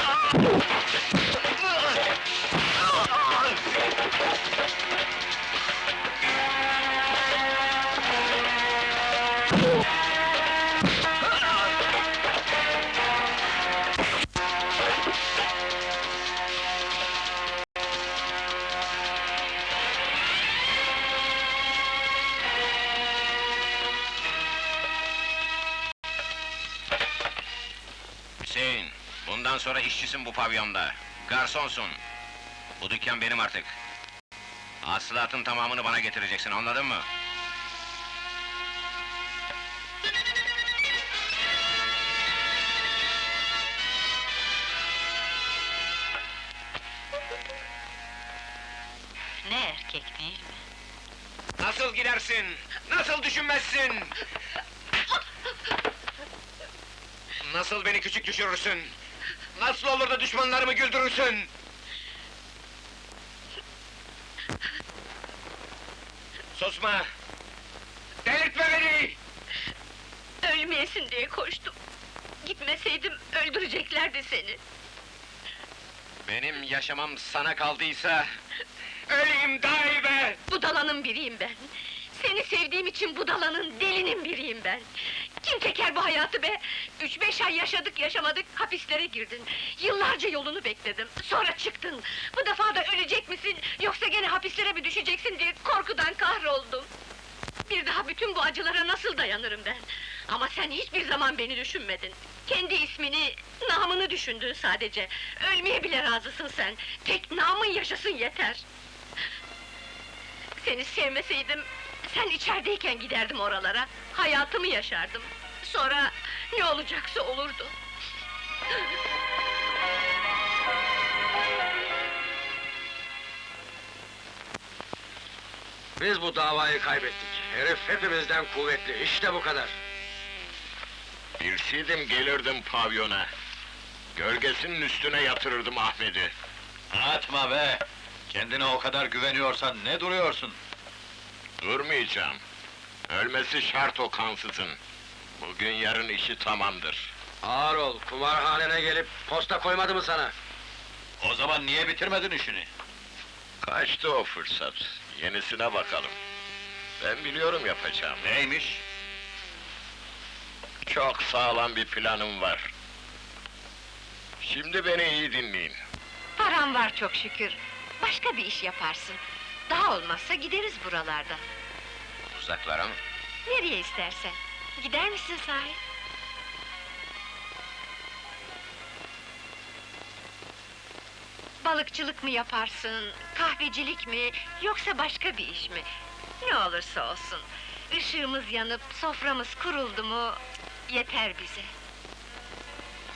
Oh, my God. Sonra işçisin bu pavyonda. Garsonsun. Bu dükkan benim artık. Hasılatın tamamını bana getireceksin, anladın mı? Ne erkek değil mi? Nasıl gidersin? Nasıl düşünmezsin? Nasıl beni küçük düşürürsün? Nasıl olur da düşmanlarımı güldürürsün? Susma! Delirtme beni! Ölmeyesin diye koştum. Gitmeseydim öldüreceklerdi seni. Benim yaşamam sana kaldıysa... Öleyim be! Budalanın biriyim ben. Seni sevdiğim için budalanın, delinin biriyim ben. Kim çeker bu hayatı be? Üç beş ay yaşadık yaşamadık, hapislere girdin. Yıllarca yolunu bekledim, sonra çıktın. Bu defa da ölecek misin, yoksa gene hapislere mi düşeceksin diye korkudan kahroldum. Bir daha bütün bu acılara nasıl dayanırım ben? Ama sen hiçbir zaman beni düşünmedin. Kendi ismini, namını düşündün sadece. Ölmeye bile razısın sen. Tek namın yaşasın yeter. Seni sevmeseydim, sen içerideyken giderdim oralara. Hayatımı yaşardım. Sonra ne olacaksa olurdu. Biz bu davayı kaybettik. Herif hepimizden kuvvetli, işte bu kadar. Bilseydim gelirdim pavyona. Gölgesinin üstüne yatırırdım Ahmet'i. Atma be! Kendine o kadar güveniyorsan ne duruyorsun? Durmayacağım. Ölmesi şart o kansızın. Bugün yarın işi tamamdır. Ağır ol, kumarhanene gelip posta koymadı mı sana? O zaman niye bitirmedin işini? Kaçtı o fırsat. Yenisine bakalım. Ben biliyorum yapacağım. Neymiş? Çok sağlam bir planım var. Şimdi beni iyi dinleyin. Param var çok şükür. Başka bir iş yaparsın. Daha olmazsa gideriz buralarda. Uzaklara mı? Nereye istersen. Gider misin sahi? Balıkçılık mı yaparsın, kahvecilik mi, yoksa başka bir iş mi? Ne olursa olsun. Işığımız yanıp, soframız kuruldu mu, yeter bize.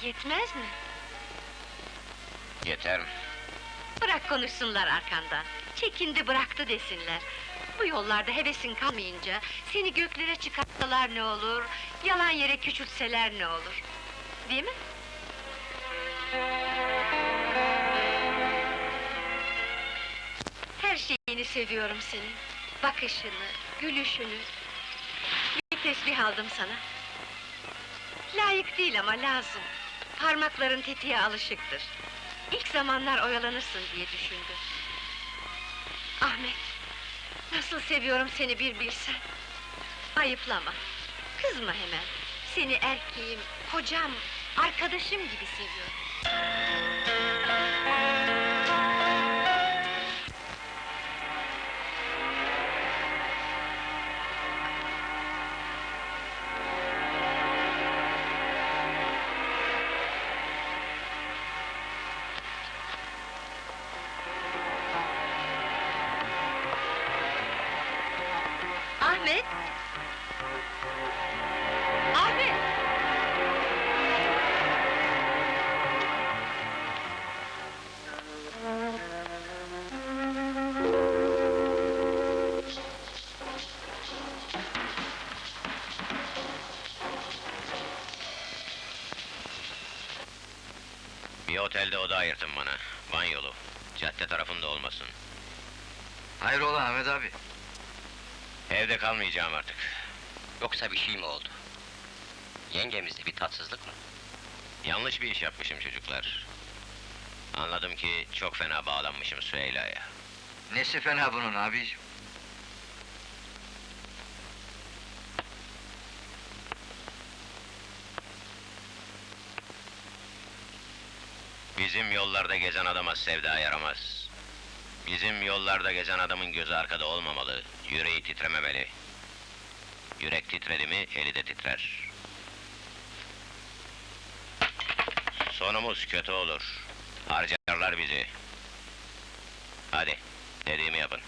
Yetmez mi? Yeter? Bırak konuşsunlar arkandan. Çekindi bıraktı desinler. Bu yollarda hevesin kalmayınca seni göklere çıkartsalar ne olur, yalan yere küçültseler ne olur? Değil mi? Her şeyini seviyorum senin. Bakışını, gülüşünü. Bir tesbih aldım sana. Layık değil ama lazım. Parmakların tetiğe alışıktır. İlk zamanlar oyalanırsın diye düşündüm. Nasıl seviyorum seni bir bilsen. Ayıplama, kızma hemen. Seni erkeğim, kocam, arkadaşım gibi seviyorum. Ahmet! Ahmet! Bir otelde oda ayırtın bana. Banyolu. Cadde tarafında olmasın. Hayrola Ahmet abi? Evde kalmayacağım artık. Yoksa bir şey mi oldu? Yengemizde bir tatsızlık mı? Yanlış bir iş yapmışım çocuklar. Anladım ki çok fena bağlanmışım Süheyla'ya. Nesi fena bunun abiciğim? Bizim yollarda gezen adama sevda yaramaz. Bizim yollarda gezen adamın gözü arkada olmamalı, yüreği titrememeli. Yürek titredi mi, eli de titrer. Sonumuz kötü olur. Harcarlar bizi. Hadi, dediğimi yapın.